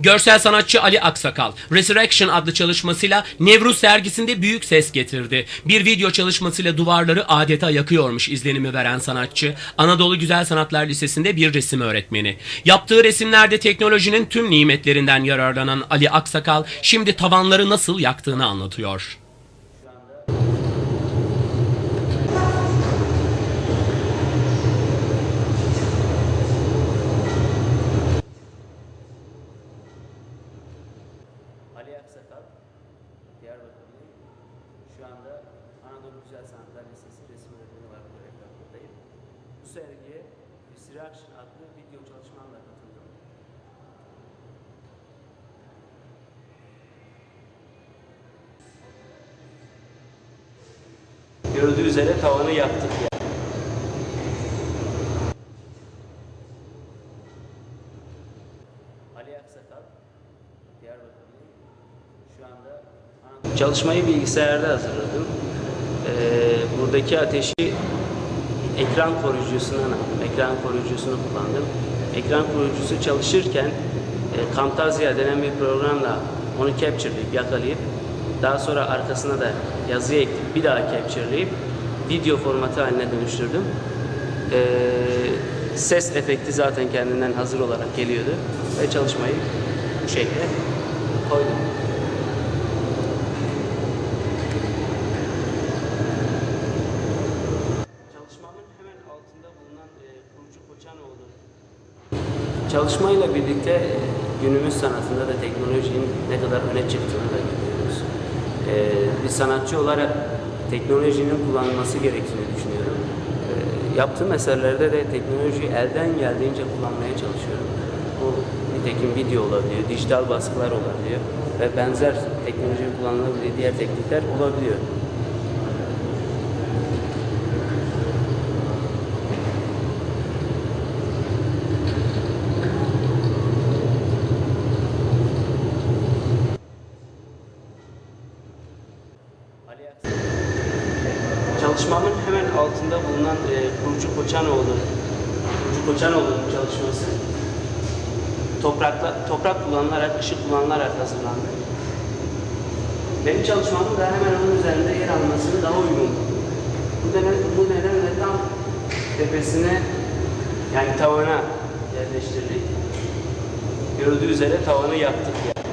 Görsel sanatçı Ali Aksakal, Resurrection adlı çalışmasıyla Nevruz sergisinde büyük ses getirdi. Bir video çalışmasıyla duvarları adeta yakıyormuş izlenimi veren sanatçı, Anadolu Güzel Sanatlar Lisesi'nde bir resim öğretmeni. Yaptığı resimlerde teknolojinin tüm nimetlerinden yararlanan Ali Aksakal, şimdi tavanları nasıl yaktığını anlatıyor. Aksakal, Diyarbakırlıyım. Şu anda Anadolu Güzel Sanatlar Lisesi resim öğretmeni olarak görev yapmaktayım. Bu sergiye Resurrection adlı video çalışmamla katıldım. Gördüğü üzere tavanı yaktık ya. Ali Aksakal, Diyarbakırlıyım. Çalışmayı bilgisayarda hazırladım. Ee, buradaki ateşi ekran koruyucusundan aldım. Ekran koruyucusunu kullandım. Ekran koruyucusu çalışırken e, Camtasia denen bir programla onu capture'layıp yakalayıp daha sonra arkasına da yazıyı ekleyip bir daha capture'layıp video formatı haline dönüştürdüm. Ee, ses efekti zaten kendinden hazır olarak geliyordu ve çalışmayı bu şekilde koydum. Çalışmamın hemen altında bulunan e, Kurucu Koçanoğlu. Çalışmayla birlikte e, günümüz sanatında da teknolojinin ne kadar öne çıktığını da görüyoruz. E, bir sanatçı olarak teknolojinin kullanılması gerektiğini düşünüyorum. E, yaptığım eserlerde de teknolojiyi elden geldiğince kullanmaya çalışıyorum. Bu nitekim video olabiliyor, dijital baskılar olabiliyor ve benzer teknolojinin kullanılabildiği diğer teknikler olabiliyor. Çalışmamın hemen altında bulunan e, Kurucu Koçanoğlu, Kurucu Koçanoğlu'nun çalışması toprakla, toprak kullanılarak, ışık kullanılarak hazırlandı. Benim çalışmamın da hemen onun üzerinde yer almasını daha uygun. Bu, neden, bu nedenle tam tepesine yani tavana yerleştirdik. Gördüğü üzere tavanı yaktık yani.